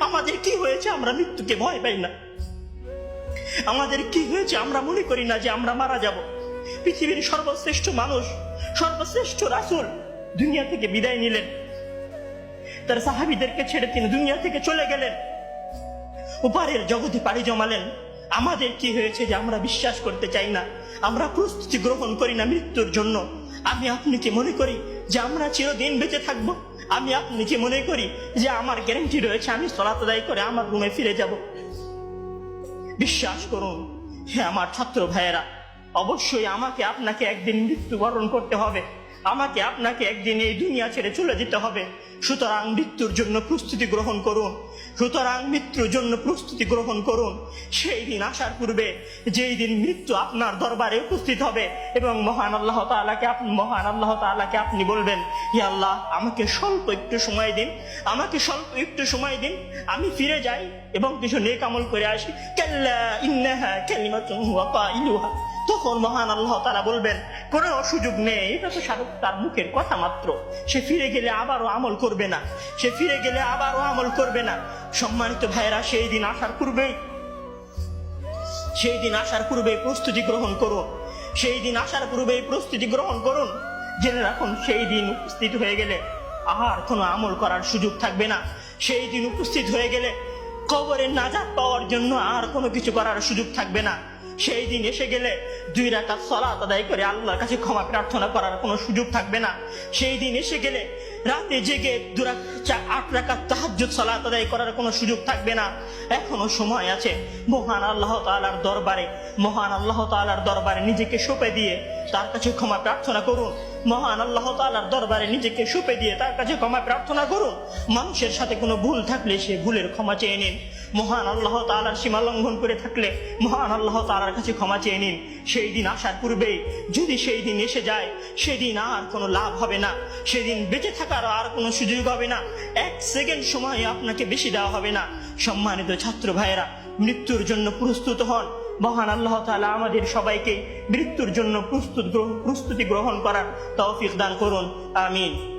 আমাদের কি হয়েছে আমরা মৃত্যুকে ভয় পাই না? আমাদের কি হয়েছে আমরা মনে করি না যে আমরা মারা যাব? পৃথিবীর সর্বশ্রেষ্ঠ মানুষ, সর্বশ্রেষ্ঠ রাসূল দুনিয়া থেকে বিদায় নিলেন। তার সাহাবিদেরকে ছেড়ে তিনি দুনিয়া থেকে চলে গেলেন। উপারের জগতে পাড়ি জমালেন। আমাদের কি হয়েছে যে আমরা বিশ্বাস করতে চাই না? আমরা প্রস্তুতি গ্রহণ করি না মৃত্যুর জন্য। আমি আপনি কি মনে করি যে আমরা চিরদিন বেঁচে থাকব। আমি আপনি কি মনে করি যে আমার গ্যারেন্টি রয়েছে, আমি সলাত করে আমার রুমে ফিরে যাব। বিশ্বাস করুন হ্যাঁ আমার ছাত্র ভাইয়েরা, অবশ্যই আমাকে আপনাকে একদিন মৃত্যুবরণ করতে হবে। আমাকে আপনাকে একদিন এই দুনিয়া ছেড়ে চলে যেতে হবে। সুতরাং মৃত্যুর জন্য প্রস্তুতি গ্রহণ করুন। সুতরাং মৃত্যুর জন্য প্রস্তুতি গ্রহণ করুন। সেই দিন আসার পূর্বে, যেই দিন মৃত্যু আপনার দরবারে উপস্থিত হবে এবং মহান আল্লাহ তাআলাকে আপনি মহান আল্লাহ তাআলাকে আপনি বলবেন, হে আল্লাহ, আমাকে স্বল্প একটু সময় দিন, আমাকে স্বল্প একটু সময় দিন, আমি ফিরে যাই এবং কিছু নেক আমল করে আসি। কাল্লা কালিমাতুন হুয়া কাইলুহা। তখন মহান আল্লাহ তারা বলবেন কোনো সুযোগ নেই। এটা তো শাহরুখ তার মুখের কথা মাত্র। সে ফিরে গেলে আবারও আমল করবে না। সে ফিরে গেলে আবারও আমল করবে না। সম্মানিত ভাইয়েরা, সেই দিন আসার পূর্বেই সেই দিন আসার পূর্বে প্রস্তুতি গ্রহণ করুন সেই দিন আসার পূর্বে প্রস্তুতি গ্রহণ করুন। জেনে রাখুন, সেই দিন উপস্থিত হয়ে গেলে আর কোনো আমল করার সুযোগ থাকবে না। সেই দিন উপস্থিত হয়ে গেলে কবরের নাজাত পাওয়ার জন্য আর কোনো কিছু করার সুযোগ থাকবে না। সেই দিন এসে গেলে দুই রাকাত সলাত আদায় করে আল্লাহর কাছে ক্ষমা প্রার্থনা করার কোনো সুযোগ থাকবে না। সেই দিন এসে গেলে রাতে জেগে দুরা আট রাকাত তাহাজ্জুদ সালাত আদায় করার কোনো সুযোগ থাকবে না। এখনও সময় আছে। মহান আল্লাহ তাআলার দরবারে, মহান আল্লাহ তাআলার দরবারে নিজেকে সঁপে দিয়ে তার কাছে ক্ষমা প্রার্থনা করুন। মহান আল্লাহ তাআলার দরবারে নিজেকে সুপে দিয়ে তার কাছে ক্ষমা প্রার্থনা করুন। মানুষের সাথে কোনো ভুল থাকলে সে ভুলের ক্ষমা চেয়ে নিন। মহান আল্লাহ তাআলার সীমা লঙ্ঘন করে থাকলে মহান আল্লাহ তাআলার কাছে ক্ষমা চেয়ে নিন। সেই দিন আসার পূর্বেই যদি সেই দিন এসে যায়, সেদিন আর কোনো লাভ হবে না। সেদিন বেঁচে থাকার আর কোনো সুযোগ হবে না। এক সেকেন্ড সময় আপনাকে বেশি দেওয়া হবে না। সম্মানিত ছাত্র ভাইয়েরা, মৃত্যুর জন্য প্রস্তুত হন। মহান আল্লাহ তালা আমাদের সবাইকে মৃত্যুর জন্য প্রস্তুত প্রস্তুতি গ্রহণ করার তৌফিক দান করুন। আমিন।